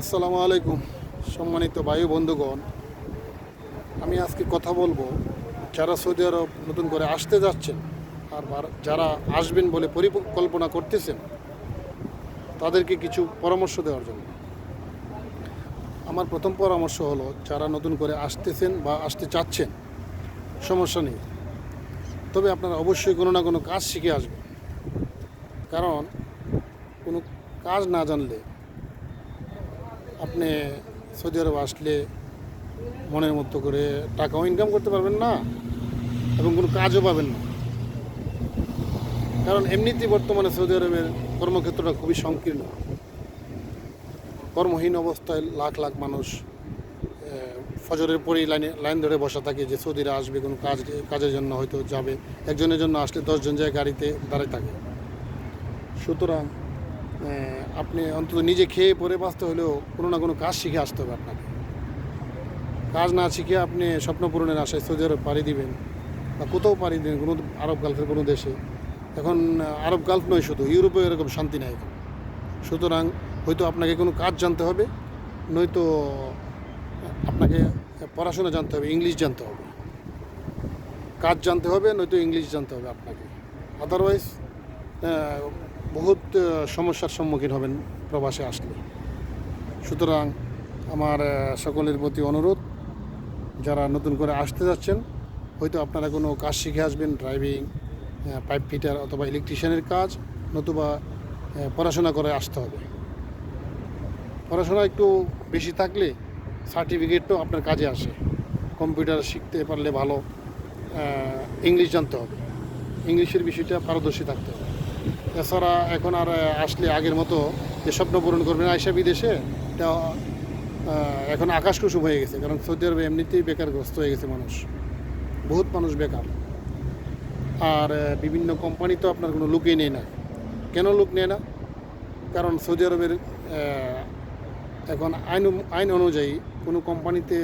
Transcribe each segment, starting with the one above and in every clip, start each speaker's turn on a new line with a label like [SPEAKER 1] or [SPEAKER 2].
[SPEAKER 1] আসসালামু আলাইকুম, সম্মানিত বায়ু বন্ধুগণ। আমি আজকে কথা বলব যারা সৌদি আরব নতুন করে আসতে যাচ্ছেন আর যারা আসবেন বলে পরিকল্পনা করতেছেন, তাদেরকে কিছু পরামর্শ দেওয়ার জন্য। আমার প্রথম পরামর্শ হলো, যারা নতুন করে আসতেছেন বা আসতে চাচ্ছেন, সমস্যা নেই। তবে আপনারা অবশ্যই কোনো না কোনো কাজ শিখে আসবেন। কারণ কোনো কাজ না জানলে আপনি সৌদি আরব আসলে মনের মতো করে টাকাও ইনকাম করতে পারবেন না এবং কোনো কাজও পাবেন না। কারণ এমনিতেই বর্তমানে সৌদি আরবের কর্মক্ষেত্রটা খুবই সংকীর্ণ। কর্মহীন অবস্থায় লাখ লাখ মানুষ ফজরের পরেই লাইনে, লাইন ধরে বসা থাকে যে সৌদিরা আসবে, কোনো কাজ, কাজের জন্য হয়তো যাবে। একজনের জন্য আসলে দশজন যায় গাড়িতে দাঁড়িয়ে থাকে। সুতরাং আপনি অন্তত নিজে খেয়ে পরে বাঁচতে হলেও কোনো না কোনো কাজ শিখে আসতে হবে আপনাকে। কাজ না শিখে আপনি স্বপ্ন পূরণের আশায় সৌদি আরব পাড়ি দিবেন বা কোথাও পাড়ি দিবেন কোনো আরব গালফের কোনো দেশে। এখন আরব গালফ নয় শুধু, ইউরোপে এরকম শান্তি নাই এখন। সুতরাং হয়তো আপনাকে কোনো কাজ জানতে হবে, নয়তো আপনাকে পড়াশোনা জানতে হবে, ইংলিশ জানতে হবে। কাজ জানতে হবে, নয়তো ইংলিশ জানতে হবে আপনাকে। আদারওয়াইজ বহুত সমস্যার সম্মুখীন হবেন প্রবাসে আসলে। সুতরাং আমার সকলের প্রতি অনুরোধ, যারা নতুন করে আসতে যাচ্ছেন, হয়তো আপনারা কোনো কাজ শিখে আসবেন ড্রাইভিং পাইপ ফিটার অথবা ইলেকট্রিশিয়ানের কাজ, নতুবা পড়াশোনা করে আসতে হবে। পড়াশোনা একটু বেশি থাকলে সার্টিফিকেটও আপনার কাজে আসে। কম্পিউটার শিখতে পারলে ভালো ইংলিশ জানতে হবে। ইংলিশের বিষয়টা পারদর্শী থাকতে হবে। এছাড়া এখন আর আসলে আগের মতো যে স্বপ্ন পূরণ করবেন আইসা বিদেশে, এটা এখন আকাশ কুসুম হয়ে গেছে, কারণ সৌদি আরবে এমনিতেই বেকারগ্রস্ত হয়ে গেছে মানুষ, বহুত মানুষ বেকার। আর বিভিন্ন কোম্পানি তো আপনার কোনো লুকই নেই না। কেন লুক নেয় না? কারণ সৌদি আরবের এখন আইন আইন অনুযায়ী কোনো কোম্পানিতে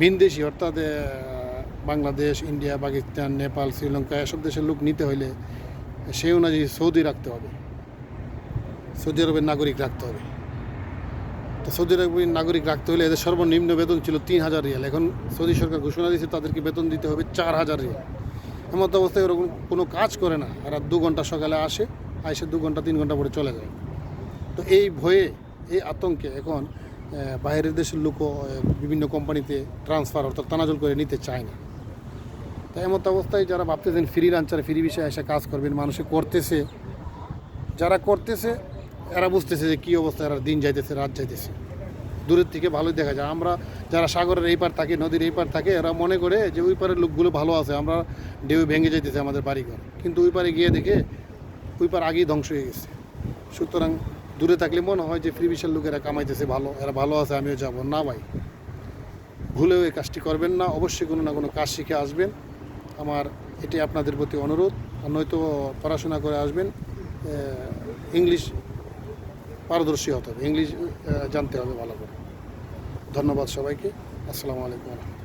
[SPEAKER 1] ভিনদেশি, অর্থাৎ বাংলাদেশ, ইন্ডিয়া, পাকিস্তান, নেপাল, শ্রীলঙ্কা এসব দেশের লোক নিতে হলে সেই অনুযায়ী সৌদি রাখতে হবে। সৌদি আরবের নাগরিক রাখতে হবে। তো সৌদি আরবের নাগরিক রাখতে হলে এদের সর্বনিম্ন বেতন ছিল তিন হাজার রিয়াল। এখন সৌদি সরকার ঘোষণা দিয়েছে তাদেরকে বেতন দিতে হবে চার হাজার রিয়াল। এমত অবস্থায় ওরকম কোনো কাজ করে না। এরা দু ঘণ্টা সকালে আসে আসে দু ঘণ্টা, তিন ঘণ্টা পরে চলে যায়। তো এই ভয়ে, এই আতঙ্কে এখন বাইরের দেশের লোকও বিভিন্ন কোম্পানিতে ট্রান্সফার অর্থাৎ তানাজল করে নিতে চায় না। তাই এমত অবস্থায় যারা ভাবতেছেন ফ্রি রাঞ্চারে ফ্রি বিষয়ে এসে কাজ করবেন, মানুষে করতেছে। যারা করতেছে, এরা বুঝতেছে যে কী অবস্থা, এরা দিন যাইতেছে, রাত যাইতেছে। দূরের থেকে ভালোই দেখা যায়। আমরা যারা সাগরের এই পার থাকে, নদীর এই পার থাকে, এরা মনে করে যে ওই পারের লোকগুলো ভালো আছে, আমরা ঢেউ ভেঙে যাইতেছে আমাদের বাড়িঘর। কিন্তু ওই পারে গিয়ে দেখে ওই পার আগেই ধ্বংস হয়ে গেছে। সুতরাং দূরে থাকলে মনে হয় যে ফ্রি বিশাল লোকেরা কামাইতেছে ভালো, এরা ভালো আছে, আমিও যাব। না ভাই, ভুলেও এই কাজটি করবেন না। অবশ্যই কোনো না কোনো কাজ শিখে আসবেন। আমার এটি আপনাদের প্রতি অনুরোধ। আর নয়তো পড়াশোনা করে আসবেন ইংলিশ পারদর্শী হতে হবে। ইংলিশ জানতে হবে ভালো করে। ধন্যবাদ সবাইকে। আসসালামু আলাইকুম।